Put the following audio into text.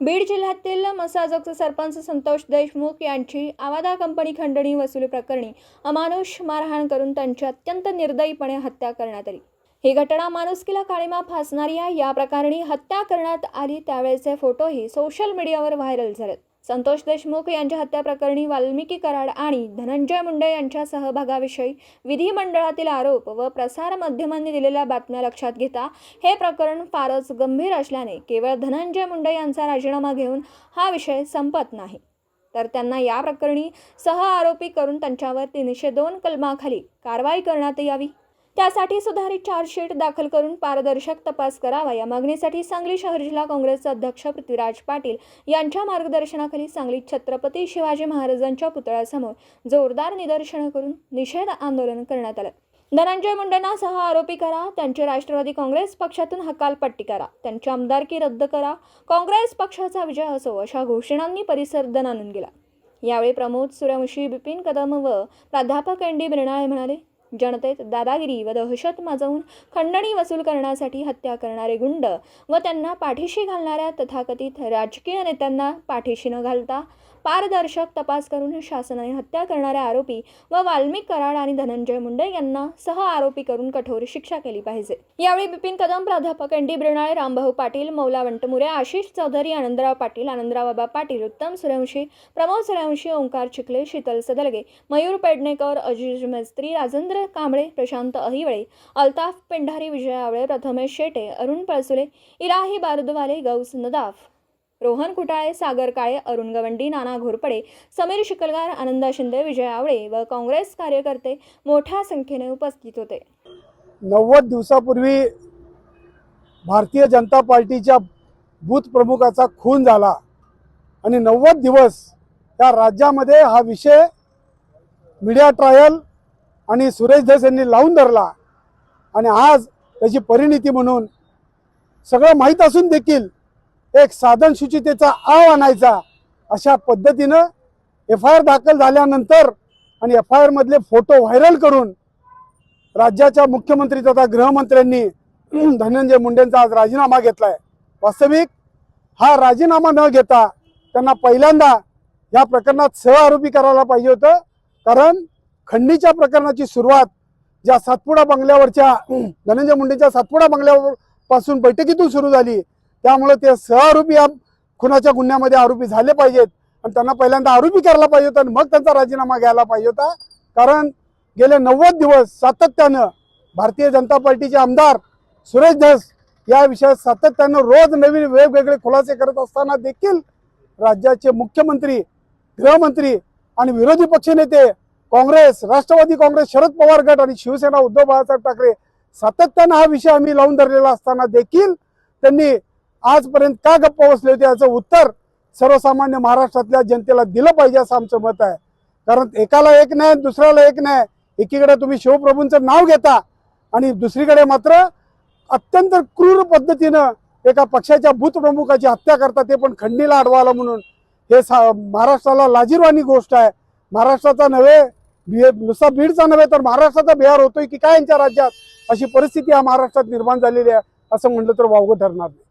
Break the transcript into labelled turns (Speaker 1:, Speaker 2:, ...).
Speaker 1: बीड जिल्ह्यातील मसाजोगचे सरपंच संतोष देशमुख यांची आवादा कंपनी खंडणी वसुली प्रकरणी अमानुष मारहाण करून त्यांची अत्यंत निर्दयीपणे हत्या करण्यात आली. ही घटना माणुसकीला काळीमा फासणारी आहे. या प्रकरणी हत्या करण्यात आली. त्यावेळेचे फोटोही सोशल मीडियावर व्हायरल झालेत. संतोष देशमुख यांच्या हत्या प्रकरणी वाल्मिकी कराड आणि धनंजय मुंडे यांच्या सहभागाविषयी विधिमंडळातील आरोप व प्रसारमाध्यमांनी दिलेल्या बातम्या लक्षात घेता हे प्रकरण फारच गंभीर असल्याने केवळ धनंजय मुंडे यांचा राजीनामा घेऊन हा विषय संपत नाही. तर त्यांना या प्रकरणी सह आरोपी करून त्यांच्यावर तीनशे दोन कलमाखाली कारवाई करण्यात यावी. त्यासाठी सुधारित चार्जशीट दाखल करून पारदर्शक तपास करावा. या मागणीसाठी सांगली शहर जिल्हा काँग्रेसचे अध्यक्ष पृथ्वीराज पाटील यांच्या मार्गदर्शनाखाली सांगलीत छत्रपती शिवाजी महाराजांच्या पुतळ्यासमोर जोरदार निदर्शनं करून निषेध आंदोलन करण्यात आलं. धनंजय मुंडेंना सह आरोपी करा त्यांची राष्ट्रवादी काँग्रेस पक्षातून हकालपट्टी करा त्यांची आमदारकी रद्द करा काँग्रेस पक्षाचा विजय असो अशा घोषणांनी परिसर दणानून गेला. यावेळी प्रमोद सूर्यवंशी बिपिन कदम व प्राध्यापक एन डी बिरणाळे म्हणाले जनतेत दादागिरी व दहशत माजवून खंडणी वसूल करण्यासाठी हत्या करणारे गुंड व त्यांना पाठीशी घालणाऱ्या तथाकथित राजकीय नेत्यांना पाठीशी न घालता पारदर्शक तपास करून शासनाने हत्या करणाऱ्या आरोपी व वाल्मिक कराड आणि धनंजय मुंडे यांना सह आरोपी करून कठोर शिक्षा केली पाहिजे. यावेळी बिपिन कदम प्राध्यापक एन डी बिरणाळे रामभाऊ पाटील मौला वंटमुरे आशिष चौधरी आनंदराव पाटील आनंदराव बाबा पाटील उत्तम सूर्यवंशी प्रमोद सूर्यवंशी ओंकार चिखले शीतल सदलगे मयूर पेडणेकर अजिज मेस्त्री राजेंद्र कांबळे प्रशांत अहिवळे अल्ताफ पेंढारी विजय आवळे प्रथमेश शेटे अरुण पळसुले इराही बारुदवाले गौस नदाफ रोहन कुटाळे सागर काळे अरुण गवंडी नाना घोरपडे समीर शिकलगार आनंदा शिंदे विजय आवळे व काँग्रेस कार्यकर्ते मोठ्या संख्येने उपस्थित होते.
Speaker 2: नव्वद दिवसापूर्वी भारतीय जनता पार्टीच्या बूथ प्रमुखाचा खून झाला आणि नव्वद दिवस या राज्यामध्ये हा विषय मीडिया ट्रायल आणि सुरेश धस यांनी लावून धरला आणि आज त्याची परिणिती म्हणून सगळं माहीत असून देखील एक साधन शुचितेचा आव आणायचा अशा पद्धतीनं एफ आय आर दाखल झाल्यानंतर आणि एफ आय आरमधले फोटो व्हायरल करून राज्याच्या मुख्यमंत्री तथा गृहमंत्र्यांनी धनंजय मुंडेंचा आज राजीनामा घेतला आहे वास्तविक हा राजीनामा न घेता त्यांना पहिल्यांदा या प्रकरणात सह आरोपी करायला पाहिजे होतं. कारण खंडीच्या प्रकरणाची सुरुवात ज्या सातपुडा बंगल्यावरच्या धनंजय मुंडेंच्या सातपुडा बंगल्यावर पासून बैठकीतून सुरू झाली. त्यामुळे ते सह आरोपी या खुनाच्या गुन्ह्यामध्ये आरोपी झाले पाहिजेत. आणि त्यांना पहिल्यांदा आरोपी करायला पाहिजे होता आणि मग त्यांचा राजीनामा घ्यायला पाहिजे होता. कारण गेले नव्वद दिवस सातत्यानं भारतीय जनता पार्टीचे आमदार सुरेश धस या विषयात सातत्यानं रोज नवीन वेगवेगळे खुलासे करत असताना देखील राज्याचे मुख्यमंत्री गृहमंत्री आणि विरोधी पक्षनेते काँग्रेस राष्ट्रवादी काँग्रेस शरद पवार गट आणि शिवसेना उद्धव बाळासाहेब ठाकरे सातत्यानं हा विषय आम्ही लावून धरलेला असताना देखील त्यांनी आजपर्यंत का गप्प बसले होते याचं उत्तर सर्वसामान्य महाराष्ट्रातल्या जनतेला दिलं पाहिजे असं आमचं मत आहे. कारण एकाला एक नाही दुसऱ्याला एक नाही. एकीकडे तुम्ही शिवप्रभूंचं नाव घेता आणि दुसरीकडे मात्र अत्यंत क्रूर पद्धतीनं एका पक्षाच्या भूतप्रमुखाची हत्या करता ते पण खंडीला अडवाला म्हणून. हे सा महाराष्ट्राला लाजीरवाणी गोष्ट आहे. महाराष्ट्राचा नव्हे बि- नुसता बीडचा नव्हे तर महाराष्ट्राचा बिहार होतोय की काय यांच्या राज्यात? अशी परिस्थिती या महाराष्ट्रात निर्माण झालेली आहे असं म्हटलं तर वावगं ठरणार नाही.